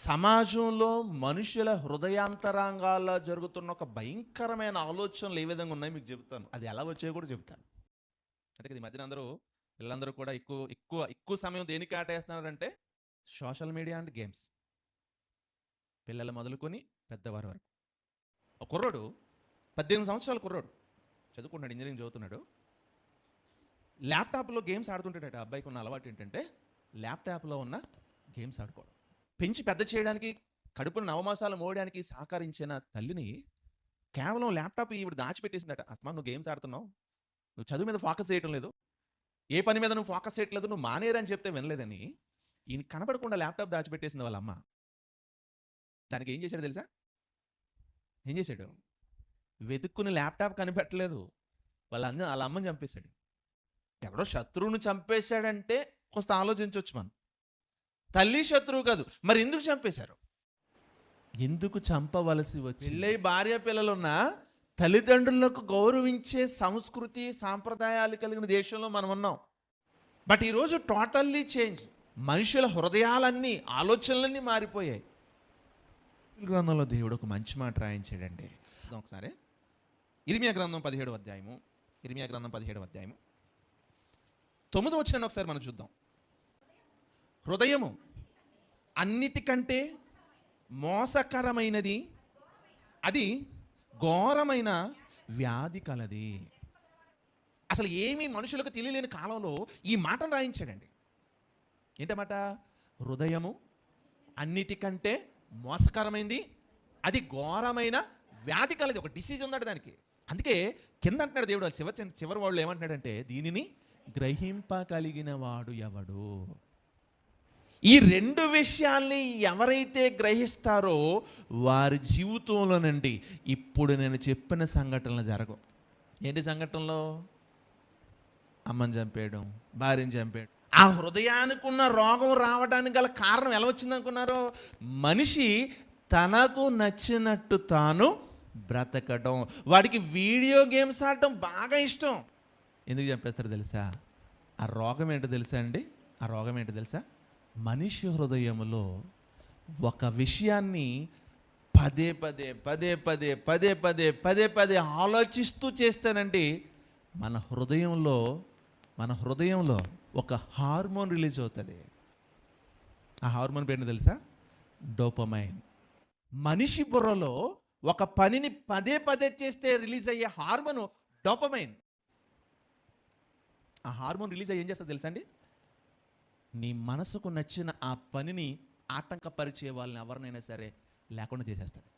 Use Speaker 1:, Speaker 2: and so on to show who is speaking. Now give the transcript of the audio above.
Speaker 1: సమాజంలో మనుషుల హృదయాంతరాంగాల్లో జరుగుతున్న ఒక భయంకరమైన ఆలోచనలు ఏ విధంగా ఉన్నాయి మీకు చెబుతాను. అది ఎలా వచ్చాయో కూడా చెబుతాను. అందుకే ఈ మధ్యన అందరూ పిల్లలందరూ కూడా ఎక్కువ ఎక్కువ ఎక్కువ సమయం దేనికి ఆటేస్తున్నారంటే సోషల్ మీడియా అండ్ గేమ్స్. పిల్లలు మొదలుకొని పెద్దవారి వరకు. ఒక కుర్రోడు పద్దెనిమిది సంవత్సరాల కుర్రోడు. చదువుకుంటున్నాడు ఇంజనీరింగ్ చదువుతున్నాడు. ల్యాప్టాప్లో గేమ్స్ ఆడుతుంటాడట. ఆ అబ్బాయికి ఉన్న అలవాటు ఏంటంటే ల్యాప్టాప్లో ఉన్న గేమ్స్ ఆడుకోవడం. పెంచి పెద్ద చేయడానికి కడుపును నవమాసాలు మోయడానికి సహకరించిన తల్లిని కేవలం ల్యాప్టాప్ ఈవిడ దాచిపెట్టేసిందట. అస్మా నువ్వు గేమ్స్ ఆడుతున్నావు? నువ్వు చదువు మీద ఫోకస్ చేయటం లేదు. ఏ పని మీద నువ్వు ఫోకస్ చేయట్లేదు నువ్వు మానేరని చెప్తే వినలేదని ఈయన కనపడకుండా ల్యాప్టాప్ దాచిపెట్టేసింది వాళ్ళ అమ్మ. దానికి ఏం చేశాడు తెలుసా? ఏం చేశాడు? వెతుక్కుని ల్యాప్టాప్ కనిపెట్టలేదు. వాళ్ళ వాళ్ళ అమ్మని చంపేశాడు. ఎవడో శత్రువును చంపేశాడంటే కొంత ఆలోచించవచ్చు మనం. తల్లి శత్రువు కాదు. మరి ఎందుకు చంపేశారు? ఎందుకు చంపవలసి వచ్చి పెళ్ళై భార్య పిల్లలున్నా తల్లిదండ్రులకు గౌరవించే సంస్కృతి సాంప్రదాయాలు కలిగిన దేశంలో మనం ఉన్నాం. బట్ ఈరోజు టోటల్లీ చేంజ్. మనుషుల హృదయాలన్నీ ఆలోచనలన్నీ మారిపోయాయి. గ్రంథంలో దేవుడు ఒక మంచి మాట రాయించాడండి ఒకసారి. ఇరిమియా గ్రంథం పదిహేడు అధ్యాయము. ఇరిమియా గ్రంథం పదిహేడు అధ్యాయము. తొమ్మిది వచ్చిన ఒకసారి మనం చూద్దాం. హృదయము అన్నిటికంటే మోసకరమైనది అది ఘోరమైన వ్యాధి కలది. అసలు ఏమీ మనుషులకు తెలియలేని కాలంలో ఈ మాటను రాయించాడండి. ఏంటమాట హృదయము అన్నిటికంటే మోసకరమైంది అది ఘోరమైన వ్యాధి కలది. ఒక డిసీజ్ ఉన్నాడు దానికి. అందుకే కింద అంటున్నాడు దేవుడు చివరి చివరి వాళ్ళు ఏమంటున్నాడంటే దీనిని గ్రహింపగలిగిన వాడు ఎవడు? ఈ రెండు విషయాల్ని ఎవరైతే గ్రహిస్తారో వారి జీవితంలోనండి ఇప్పుడు నేను చెప్పిన సంఘటనలు జరగవు. ఏంటి సంఘటనలో? అమ్మని చంపేయడం భార్యని చంపేయడం. ఆ హృదయానికి ఉన్న రోగం రావడానికి గల కారణం ఎలా వచ్చిందనుకున్నారు మనిషి తనకు నచ్చినట్టు తాను బ్రతకడం. వాడికి వీడియో గేమ్స్ ఆడటం బాగా ఇష్టం. ఎందుకు చంపేస్తారు తెలుసా? ఆ రోగం ఏంటో తెలుసా అండి? ఆ రోగం ఏంటో తెలుసా? మనిషి హృదయంలో ఒక విషయాన్ని పదే పదే పదే పదే పదే పదే పదే పదే ఆలోచిస్తూ చేస్తానండి మన హృదయంలో మన హృదయంలో ఒక హార్మోన్ రిలీజ్ అవుతుంది. ఆ హార్మోన్ పేరు తెలుసా? డోపమైన్. మనిషి బుర్రలో ఒక పనిని పదే పదే చేస్తే రిలీజ్ అయ్యే హార్మోన్ డోపమైన్. ఆ హార్మోన్ రిలీజ్ అయ్యి ఏం చేస్తుంది తెలుసా అండి? నీ మనసుకు నచ్చిన ఆ పనిని ఆటంకపరిచే వాళ్ళని ఎవరినైనా సరే లేకుండా చేసేస్తుంది